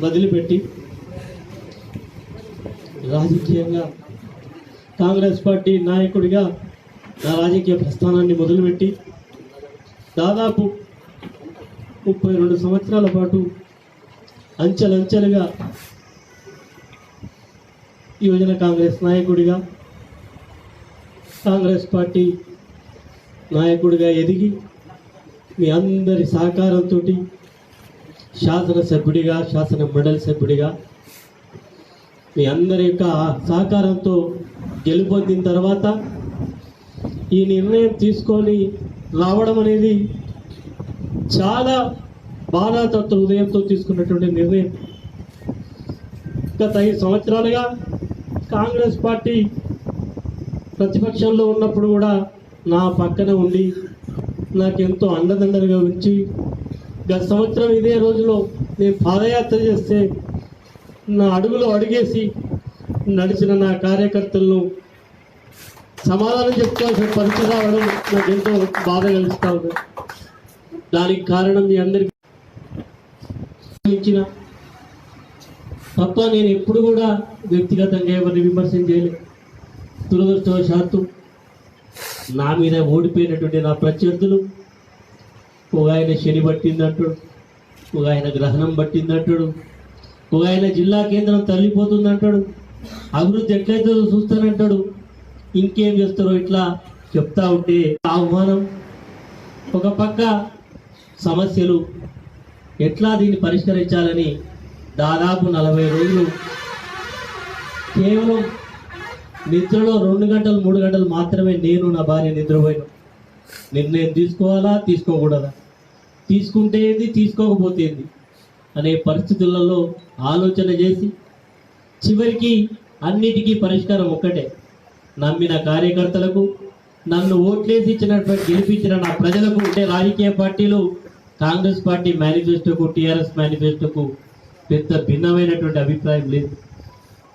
వదిలిపెట్టి రాజకీయంగా కాంగ్రెస్ పార్టీ నాయకుడిగా నా రాజకీయ ప్రస్థానాన్ని మొదలుపెట్టి దాదాపు ముప్పై రెండు సంవత్సరాల పాటు అంచెలంచెలుగా యువజన కాంగ్రెస్ నాయకుడిగా కాంగ్రెస్ పార్టీ నాయకుడిగా ఎదిగి మీ అందరి సహకారంతో శాసనసభ్యుడిగా శాసన మండలి సభ్యుడిగా మీ అందరి యొక్క సహకారంతో గెలుపొందిన తర్వాత ఈ నిర్ణయం తీసుకొని రావడం అనేది చాలా బాధాతత్వ హృదయంతో తీసుకున్నటువంటి నిర్ణయం. గత ఐదు సంవత్సరాలుగా కాంగ్రెస్ పార్టీ ప్రతిపక్షంలో ఉన్నప్పుడు కూడా నా పక్కన ఉండి నాకెంతో అండదండలుగా ఉంచి గత సంవత్సరం ఇదే రోజులో నేను పాదయాత్ర చేస్తే నా అడుగులో అడుగేసి నడిచిన నా కార్యకర్తలను సమాధానం చెప్పుకోవాల్సిన పరిస్థితి రావడం నాకు ఎంతో బాధ కలిగిస్తా ఉంది. దానికి కారణం మీ అందరికీ ఇచ్చిన తప్ప నేను ఎప్పుడు కూడా వ్యక్తిగతంగా ఎవరిని విమర్శం చేయలేదు. దురదృష్టవశాత్తు నా మీద ఓడిపోయినటువంటి నా ప్రత్యర్థులు ఒక ఆయన శని పట్టిందంటాడు ఒక ఆయన గ్రహణం పట్టిందంటాడు ఒక ఆయన జిల్లా కేంద్రం తల్లిపోతుందంటాడు అభివృద్ధి ఎట్లయితే చూస్తానంటాడు ఇంకేం చేస్తారో ఇట్లా చెప్తా ఉంటే ఆహ్వానం. ఒక పక్క సమస్యలు ఎట్లా దీన్ని పరిష్కరించాలని దాదాపు నలభై రోజులు కేవలం నిద్రలో రెండు గంటలు మూడు గంటలు మాత్రమే నేను నా భార్య నిద్రపోయినా. నిర్ణయం తీసుకోవాలా తీసుకోకూడదా? తీసుకుంటే ఏంది తీసుకోకపోతే ఏంది? అనే పరిస్థితులలో ఆలోచన చేసి చివరికి అన్నిటికీ పరిష్కారం ఒక్కటే. నమ్మిన కార్యకర్తలకు నన్ను ఓట్లేసి ఇచ్చినటువంటి గెలిపించిన నా ప్రజలకు ఉండే రాజకీయ పార్టీలు కాంగ్రెస్ పార్టీ మేనిఫెస్టోకు టీఆర్ఎస్ మేనిఫెస్టోకు పెద్ద భిన్నమైనటువంటి అభిప్రాయం లేదు.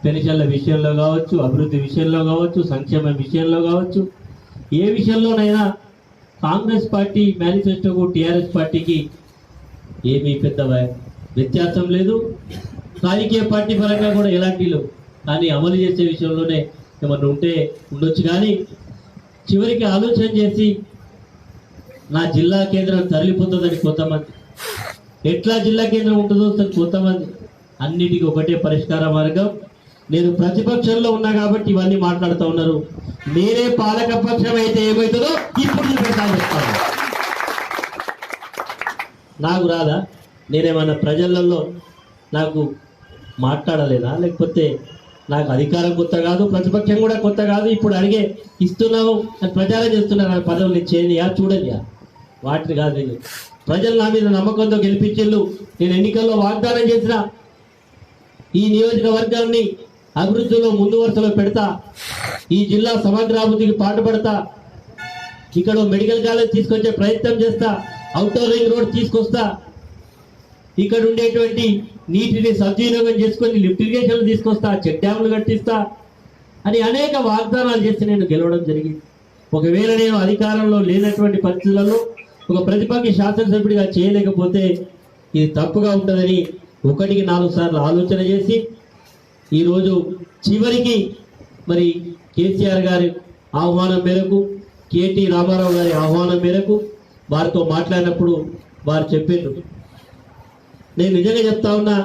పెన్షన్ల విషయంలో కావచ్చు అభివృద్ధి విషయంలో కావచ్చు సంక్షేమ విషయంలో కావచ్చు ఏ విషయంలోనైనా కాంగ్రెస్ పార్టీ మేనిఫెస్టోకు టీఆర్ఎస్ పార్టీకి ఏమీ పెద్ద వ్యత్యాసం లేదు. రాజకీయ పార్టీ పరంగా కూడా ఎలాంటి లేవు. కానీ అమలు చేసే విషయంలోనే ఏమన్నా ఉంటే ఉండొచ్చు. కానీ చివరికి ఆలోచన చేసి నా జిల్లా కేంద్రం తరలిపోతుందని కొంతమంది. ఎట్లా జిల్లా కేంద్రం ఉంటుందో కొంతమంది. అన్నిటికీ ఒకటే పరిష్కార మార్గం. నేను ప్రతిపక్షంలో ఉన్నా కాబట్టి ఇవన్నీ మాట్లాడుతూ ఉన్నారు. నేనే పాలక పక్షం అయితే ఏమవుతుందో ఇప్పుడు చూపెడతాను చెప్తాను. నాకు రాదా? నేనేమన్నా ప్రజలలో నాకు మాట్లాడలేదా? లేకపోతే నాకు అధికారం కొత్త కాదు ప్రతిపక్షం కూడా కొత్త కాదు. ఇప్పుడు అడిగే ఇస్తున్నావు ప్రచారం చేస్తున్నారు ఆ పదవులు చేయనియా చూడనియా? వాటిని కాదు నేను. ప్రజలు నా మీద నమ్మకంతో గెలిపించేళ్ళు నేను ఎన్నికల్లో వాగ్దానం చేసిన ఈ నియోజకవర్గాన్ని అభివృద్ధిలో ముందు వరుసలో పెడతా. ఈ జిల్లా సమగ్రాభివృద్ధికి పాటుపడతా. ఇక్కడ మెడికల్ కాలేజ్ తీసుకొచ్చే ప్రయత్నం చేస్తా. అవుటర్ రింగ్ రోడ్ తీసుకొస్తా. ఇక్కడ ఉండేటువంటి నీటిని సద్వినియోగం చేసుకొని లిఫ్ట్ ఇరిగేషన్ తీసుకొస్తా చెక్ డ్యాములు కట్టిస్తా అని అనేక వాగ్దానాలు చేసి నేను గెలవడం జరిగింది. ఒకవేళ నేను అధికారంలో లేనటువంటి పరిస్థితులలో ఒక ప్రతిపక్ష శాసనసభ్యుడిగా చేయలేకపోతే ఇది తప్పుగా ఉంటుందని ఒకటికి నాలుగు సార్లు ఆలోచన చేసి ఈరోజు చివరికి మరి కేసీఆర్ గారి ఆహ్వానం మేరకు కేటీ రామారావు గారి ఆహ్వానం మేరకు వారితో మాట్లాడినప్పుడు వారు చెప్పారు నేను నిజంగా చెప్తా ఉన్నా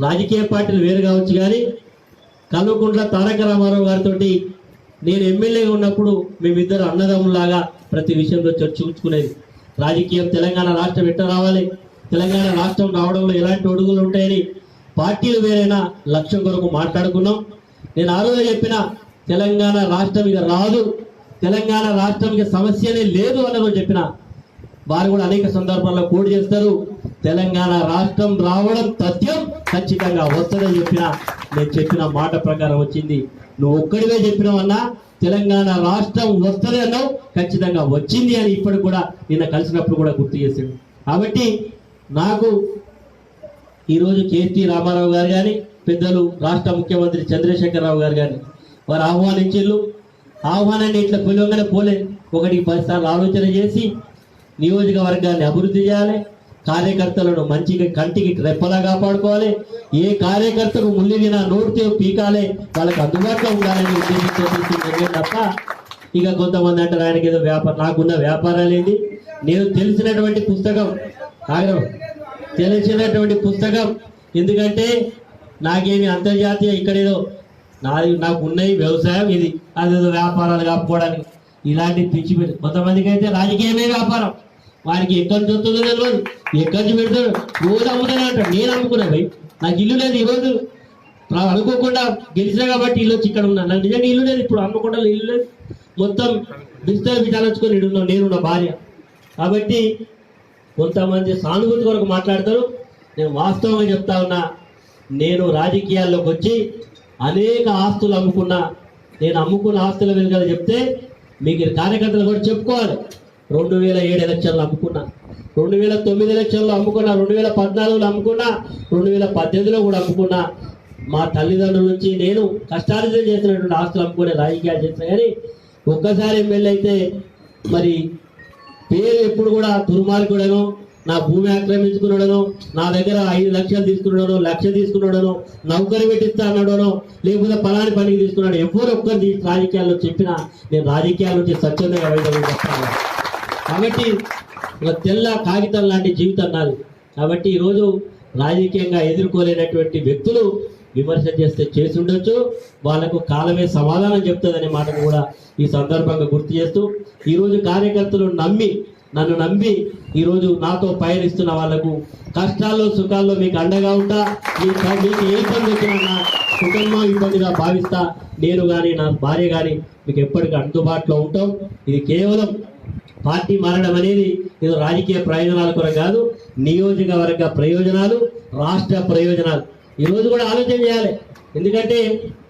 రాజకీయ పార్టీలు వేరు కావచ్చు కానీ కల్వకుంట్ల తారక రామారావు గారితో నేను ఎమ్మెల్యేగా ఉన్నప్పుడు మేమిద్దరు అన్నదమ్ములాగా ప్రతి విషయంలో చర్చించుకునేది. రాజకీయం తెలంగాణ రాష్ట్రం ఎట్ట రావాలి? తెలంగాణ రాష్ట్రం రావడంలో ఎలాంటి అడుగులు ఉంటాయని పార్టీలు వేరైనా లక్ష్యం కొరకు మాట్లాడుకున్నాం. నేను ఆ రోజు చెప్పిన తెలంగాణ రాష్ట్రం ఇక రాదు తెలంగాణ రాష్ట్రం ఇక సమస్యనే లేదు అన్న రోజు చెప్పిన. వారు కూడా అనేక సందర్భాల్లో కోడి చేస్తారు. తెలంగాణ రాష్ట్రం రావడం తథ్యం ఖచ్చితంగా వస్తుందని చెప్పిన నేను చెప్పిన మాట ప్రకారం వచ్చింది. నువ్వు ఒక్కడివే చెప్పినావన్నా తెలంగాణ రాష్ట్రం వస్తుంది అన్నావు ఖచ్చితంగా వచ్చింది అని ఇప్పటికి కూడా నిన్న కలిసినప్పుడు కూడా గుర్తు చేశాడు కాబట్టి నాకు ఈరోజు కేసీ రామారావు గారు కానీ పెద్దలు రాష్ట్ర ముఖ్యమంత్రి చంద్రశేఖరరావు గారు కానీ వారు ఆహ్వానించిళ్ళు ఆహ్వానాన్ని ఇట్లా పిలవగానే పోలే. ఒకటి పది సార్లు ఆలోచన చేసి నియోజకవర్గాన్ని అభివృద్ధి చేయాలి. కార్యకర్తలను మంచిగా కంటికి రెప్పలా కాపాడుకోవాలి. ఏ కార్యకర్తకు ముల్లిగిన నోటితో పీకాలే. వాళ్ళకి అందుబాటులో ఉండాలని ఉద్దేశించే తప్ప ఇక కొంతమంది అంటారు ఆయనకి ఏదో వ్యాపారం నాకున్న వ్యాపారాలు ఏంటి నేను తెలిసినటువంటి పుస్తకం ఆగ్రహం. తెలిసినటువంటి పుస్తకం. ఎందుకంటే నాకేమి అంతర్జాతీయ ఇక్కడేదో నాది నాకు ఉన్నాయి వ్యవసాయం ఇది అదేదో వ్యాపారాలు కాపుకోవడానికి ఇలాంటి పిచ్చి పెట్టి కొంతమందికి అయితే రాజకీయమే వ్యాపారం. వారికి ఎక్కడి నుంచి వస్తుందో తెలియదు ఎక్కడి నుంచి పెడతాడు రోజు అమ్ముతానే అంటాడు నేను అమ్ముకున్నా భయ్. నాకు ఇల్లు లేదు ఈరోజు. అనుకోకుండా గెలిచినా కాబట్టి ఇల్లు వచ్చి ఇక్కడ ఉన్నా నాకు నిజంగా ఇల్లు లేదు. ఇప్పుడు అమ్మకుండా ఇల్లు లేదు. మొత్తం బిస్తర్ బిటాలొచ్చుకొని ఇడున్నాం నేను నా భార్య. కాబట్టి కొంతమంది సానుభూతి కొరకు మాట్లాడతారు. నేను వాస్తవంగా చెప్తా ఉన్నా నేను రాజకీయాల్లోకి వచ్చి అనేక ఆస్తులు అమ్ముకున్నా నేను అమ్ముకున్న ఆస్తుల వెనుక చెప్తే మీకు కార్యకర్తలు కూడా చెప్పుకోవాలి. రెండు వేల ఏడు ఎలక్షన్లు అమ్ముకున్నా రెండు వేల తొమ్మిది ఎలక్షన్లో అమ్ముకున్నా రెండు వేల పద్నాలుగులో అమ్ముకున్నా రెండు వేల పద్దెనిమిదిలో కూడా అమ్ముకున్నా. మా తల్లిదండ్రుల నుంచి నేను కష్టార్జన చేసినటువంటి ఆస్తులు అమ్ముకునే రాజకీయాలు చేసిన కానీ ఒక్కసారి ఎమ్మెల్యే అయితే మరి పేరు ఎప్పుడు కూడా దుర్మార్గుడను నా భూమి ఆక్రమించుకున్నాడను నా దగ్గర ఐదు లక్షలు తీసుకున్నాడను లక్ష తీసుకున్నాడను నౌకరి పెట్టిస్తా అన్నాడను లేకపోతే పలాని పనికి తీసుకున్నాడు. ఎవరు ఒక్కరు రాజకీయాల్లో చెప్పినా నేను రాజకీయాల నుంచి స్వచ్ఛందంగా బయటకు కాబట్టి తెల్ల కాగితం లాంటి జీవితం నాది. కాబట్టి ఈరోజు రాజకీయంగా ఎదుర్కోలేనటువంటి వ్యక్తులు విమర్శ చేస్తే చేసి ఉండొచ్చు. వాళ్ళకు కాలమే సమాధానం చెప్తుందనే మాటను కూడా ఈ సందర్భంగా గుర్తు చేస్తూ ఈరోజు కార్యకర్తలు నమ్మి నన్ను నమ్మి ఈరోజు నాతో పయనిస్తున్న వాళ్ళకు కష్టాల్లో సుఖాల్లో మీకు అండగా ఉంటా. మీ- మీకు ఏ ఇబ్బంది వచ్చినా నా కుటుంబం ఇబ్బందిగా భావిస్తా. నేను కానీ నా భార్య కానీ మీకు ఎప్పటికీ అందుబాటులో ఉంటాం. ఇది కేవలం పార్టీ మారడం అనేది ఏదో రాజకీయ ప్రయోజనాల కొరకు కాదు. నియోజకవర్గ ప్రయోజనాలు రాష్ట్ర ప్రయోజనాలు. ఈరోజు కూడా ఆలోచన చేయాలి. ఎందుకంటే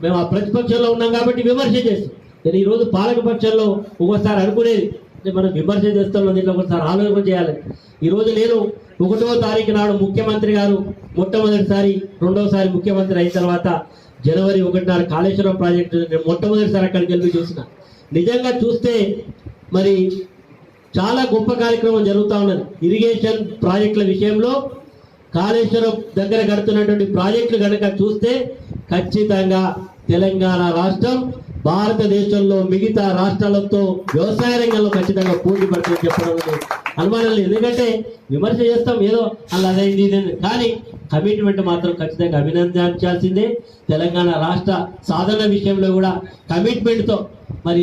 మేము ఆ ప్రతిపక్షంలో ఉన్నాం కాబట్టి విమర్శ చేస్తాం. నేను ఈరోజు రోజు పాలక పక్షంలో ఒక్కోసారి అనుకునేది మనం విమర్శ చేస్తున్నాం దీంట్లో ఒకసారి ఆలోచన చేయాలి. ఈరోజు నేను ఒకటో తారీఖు నాడు ముఖ్యమంత్రి గారు మొట్టమొదటిసారి రెండోసారి ముఖ్యమంత్రి అయిన తర్వాత జనవరి ఒకటిన్నర కాళేశ్వరం ప్రాజెక్టు నేను మొట్టమొదటిసారి అక్కడికి వెళ్ళి చూసిన. నిజంగా చూస్తే మరి చాలా గొప్ప కార్యక్రమం జరుగుతూ ఉన్నది. ఇరిగేషన్ ప్రాజెక్టుల విషయంలో కాళేశ్వరం దగ్గర కడుతున్నటువంటి ప్రాజెక్టులు కనుక చూస్తే ఖచ్చితంగా తెలంగాణ రాష్ట్రం భారతదేశంలో మిగతా రాష్ట్రాలతో వ్యవసాయ రంగంలో ఖచ్చితంగా పోటీ పడుతుంది చెప్పడం అనుమానం ఎందుకంటే విమర్శ చేస్తాం ఏదో అలా అదైంది కానీ కమిట్మెంట్ మాత్రం ఖచ్చితంగా అభినందించాల్సిందే. తెలంగాణ రాష్ట్ర సాధన విషయంలో కూడా కమిట్మెంట్తో మరి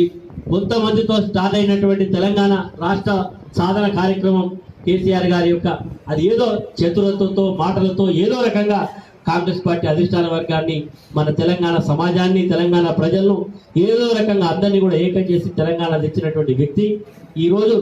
కొంతమందితో స్టార్ట్ అయినటువంటి తెలంగాణ రాష్ట్ర సాధన కార్యక్రమం కేసీఆర్ గారి యొక్క అది ఏదో చతురత్వంతో మాటలతో ఏదో రకంగా కాంగ్రెస్ పార్టీ అధిష్టాన వర్గాన్ని మన తెలంగాణ సమాజాన్ని తెలంగాణ ప్రజలను ఏదో రకంగా అందరినీ కూడా ఏకం చేసి తెలంగాణ తెచ్చినటువంటి వ్యక్తి. ఈరోజు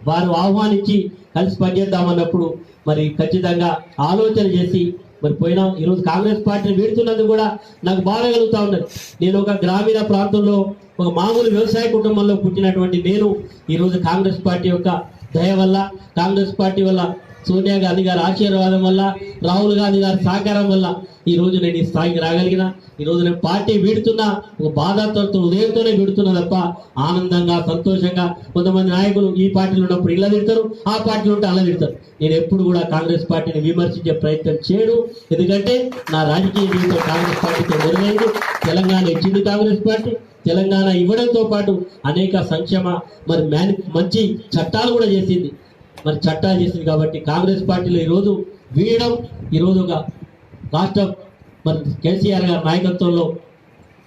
వారు ఆహ్వానించి కలిసి పనిచేద్దామన్నప్పుడు మరి ఖచ్చితంగా ఆలోచన చేసి మరి పోయినా. ఈరోజు కాంగ్రెస్ పార్టీని వీడుతున్నందుకు కూడా నాకు బాధ కలుగుతూ ఉన్నది. నేను ఒక గ్రామీణ ప్రాంతంలో ఒక మామూలు వ్యవసాయ కుటుంబంలో పుట్టినటువంటి నేను ఈరోజు కాంగ్రెస్ పార్టీ యొక్క దయ వల్ల కాంగ్రెస్ పార్టీ వల్ల సోనియా గాంధీ గారి ఆశీర్వాదం వల్ల రాహుల్ గాంధీ గారి సహకారం వల్ల ఈ రోజు నేను ఈ స్థాయికి రాగలిగిన ఈ రోజు నేను పార్టీ వీడుతున్నా ఒక బాధాతో ఉదయంతోనే వీడుతున్నా తప్ప ఆనందంగా సంతోషంగా కొంతమంది నాయకులు ఈ పార్టీలో ఉన్నప్పుడు ఇలా తిడతారు ఆ పార్టీలో ఉంటే అలా తిడతారు. నేను ఎప్పుడు కూడా కాంగ్రెస్ పార్టీని విమర్శించే ప్రయత్నం చేయడు ఎందుకంటే నా రాజకీయ జీవితం కాంగ్రెస్ పార్టీతో మొదలైంది తెలంగాణ ఇచ్చింది కాంగ్రెస్ పార్టీ. తెలంగాణ ఇవ్వడంతో పాటు అనేక సంక్షేమ మరి మేని మంచి చట్టాలు కూడా చేసింది. మరి చట్టాలు చేసింది కాబట్టి కాంగ్రెస్ పార్టీలో ఈరోజు వీయడం ఈరోజు ఒక రాష్ట్ర మరి కేసీఆర్ గారి నాయకత్వంలో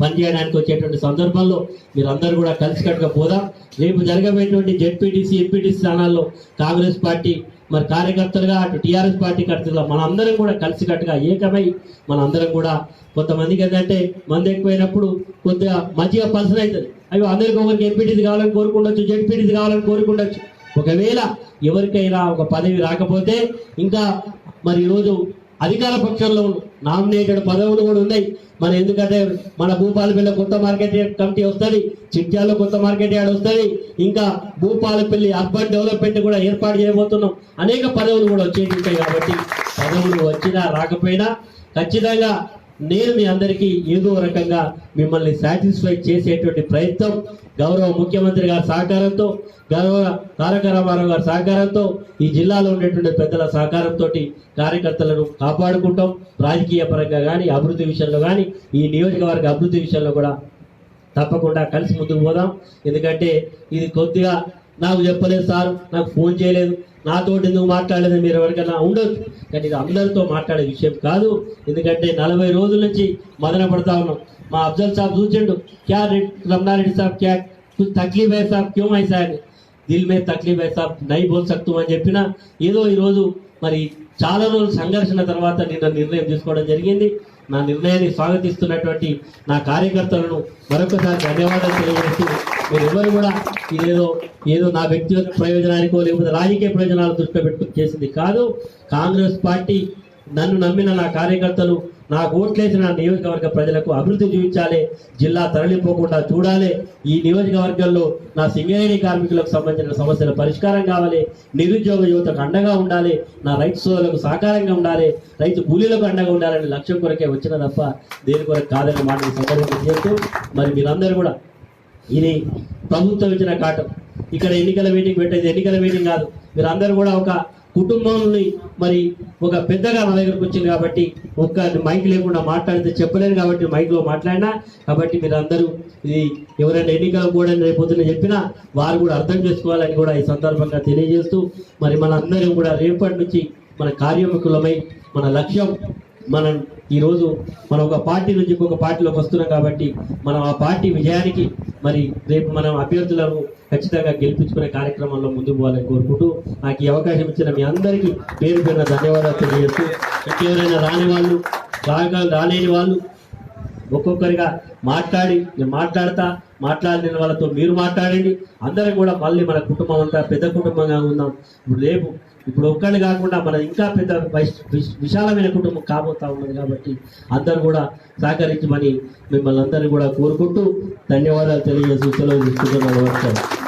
పనిచేయడానికి వచ్చేటువంటి సందర్భంలో మీరందరూ కూడా కలిసికట్టుగా పోదాం. రేపు జరగబోయేటువంటి జెడ్పీటీసీ ఎంపీటీసీ స్థానాల్లో కాంగ్రెస్ పార్టీ మరి కార్యకర్తలుగా అటు టీఆర్ఎస్ పార్టీ కర్తలుగా మనందరం కూడా కలిసికట్టుగా ఏకమై మనందరం కూడా కొంతమందికి ఏంటంటే మంది ఎక్కువైనప్పుడు కొద్దిగా మంచిగా పర్సన్ అవుతుంది. అయ్యో అందరికి ఒకరికి ఎంపీటీసీ కావాలని కోరుకుండొచ్చు జెడ్పీటీసీ కావాలని కోరుకుండొచ్చు. ఒకవేళ ఎవరికైనా ఒక పదవి రాకపోతే ఇంకా మరి ఈరోజు అధికార పక్షంలో నామినేటెడ్ పదవులు కూడా ఉన్నాయి. మన ఎందుకంటే మన భూపాలపల్లి కొత్త మార్కెట్ యార్డ్ కమిటీ వస్తుంది చిట్యాల్లో కొత్త మార్కెట్ యార్డ్ వస్తుంది ఇంకా భూపాలపల్లి అర్బన్ డెవలప్మెంట్ కూడా ఏర్పాటు చేయబోతున్నాం. అనేక పదవులు కూడా వచ్చేటి ఉంటాయి కాబట్టి పదవులు వచ్చినా రాకపోయినా ఖచ్చితంగా నేను మీ అందరికీ ఏదో రకంగా మిమ్మల్ని సాటిస్ఫై చేసేటువంటి ప్రయత్నం గౌరవ ముఖ్యమంత్రి గారి సహకారంతో గౌరవ తారక రామారావు గారి సహకారంతో ఈ జిల్లాలో ఉండేటువంటి పెద్దల సహకారంతో కార్యకర్తలను కాపాడుకుంటాం. రాజకీయ పరంగా కానీ అభివృద్ధి విషయంలో కానీ ఈ నియోజకవర్గ అభివృద్ధి విషయంలో కూడా తప్పకుండా కలిసి ముందుకు పోదాం. ఎందుకంటే ఇది కొద్దిగా నాకు చెప్పలేదు సార్ నాకు ఫోన్ చేయలేదు. నాతో ఎందుకు మాట్లాడలేదు మీరు ఎవరికైనా ఉండొచ్చు. కానీ ఇది అందరితో మాట్లాడే విషయం కాదు. ఎందుకంటే నలభై రోజుల నుంచి మదన పడతా ఉన్నాం. మా అఫ్జల్ సాబ్ చూచండు క్యా రమణారెడ్డి సాబ్ క్యా తక్లీఫ్ అయ్యే సాబ్ క్యూ అయ్యా అని. దిల్ మీద తక్లీఫ్ అయ్యే సాబ్ నై బోల్ సక్తు అని చెప్పిన ఏదో ఈరోజు మరి చాలా రోజులు సంఘర్షణ తర్వాత నిన్న నిర్ణయం తీసుకోవడం జరిగింది. నా నిర్ణయాన్ని స్వాగతిస్తున్నటువంటి నా కార్యకర్తలను మరొకసారి ధన్యవాదాలు తెలియజేస్తూ మీరు కూడా ఇదేదో ఏదో నా వ్యక్తిగత ప్రయోజనానికో లేకపోతే రాజకీయ ప్రయోజనాలు దృష్టిలో పెట్టుకుని చేసింది కాదు. కాంగ్రెస్ పార్టీ నన్ను నమ్మిన నా కార్యకర్తలు నా ఓట్లేసిన నియోజకవర్గ ప్రజలకు అభివృద్ధి చూపించాలి. జిల్లా తరలిపోకుండా చూడాలి. ఈ నియోజకవర్గంలో నా సింగరేణి కార్మికులకు సంబంధించిన సమస్యల పరిష్కారం కావాలి. నిరుద్యోగ యువతకు అండగా ఉండాలి. నా రైతు సోదరులకు సహకారంగా ఉండాలి. రైతు కూలీలకు అండగా ఉండాలనే లక్ష్యం కొరకే వచ్చిన తప్ప దేని కొరకు కాదనే మాట సందర్భంగా చేస్తూ మరి మీరందరూ కూడా ఇది ప్రభుత్వం ఇచ్చిన కాటం ఇక్కడ ఎన్నికల మీటింగ్ పెట్టేది ఎన్నికల మీటింగ్ కాదు. మీరందరూ కూడా ఒక కుటుంబంని మరి ఒక పెద్దగా నా దగ్గరకు వచ్చింది కాబట్టి ఒక్క మైక్ లేకుండా మాట్లాడితే చెప్పలేను కాబట్టి మైక్లో మాట్లాడినా. కాబట్టి మీరందరూ ఇది ఎవరైనా ఎన్నికలు కూడా రేపొద్దున చెప్పినా వారు కూడా అర్థం చేసుకోవాలని కూడా ఈ సందర్భంగా తెలియజేస్తూ మరి మనందరం కూడా రేపటి నుంచి మన కార్యముఖులమై మన లక్ష్యం మనం ఈరోజు మనం ఒక పార్టీ నుంచి ఇంకొక పార్టీలోకి వస్తున్నాం కాబట్టి మనం ఆ పార్టీ విజయానికి మరి రేపు మనం అభ్యర్థులను ఖచ్చితంగా గెలిపించుకునే కార్యక్రమంలో ముందుకు పోవాలని కోరుకుంటూ నాకు ఈ అవకాశం ఇచ్చిన మీ అందరికీ పేరు పేరున ధన్యవాదాలు తెలియజేస్తూ ఇంకెవరైనా రాని వాళ్ళు రాగా రాలేని వాళ్ళు ఒక్కొక్కరిగా మాట్లాడి నేను మాట్లాడతా మాట్లాడిన వాళ్ళతో మీరు మాట్లాడండి. అందరం కూడా మళ్ళీ మన కుటుంబం అంతా పెద్ద కుటుంబంగా ఉందాం. ఇప్పుడు రేపు ఇప్పుడు ఒక్కళ్ళు కాకుండా మన ఇంకా పెద్ద విశాలమైన కుటుంబం కాబోతా ఉన్నది కాబట్టి అందరూ కూడా సహకరించమని మిమ్మల్ని అందరినీ కూడా కోరుకుంటూ ధన్యవాదాలు తెలియజేసి సెలవు తీసుకుంటున్నాను.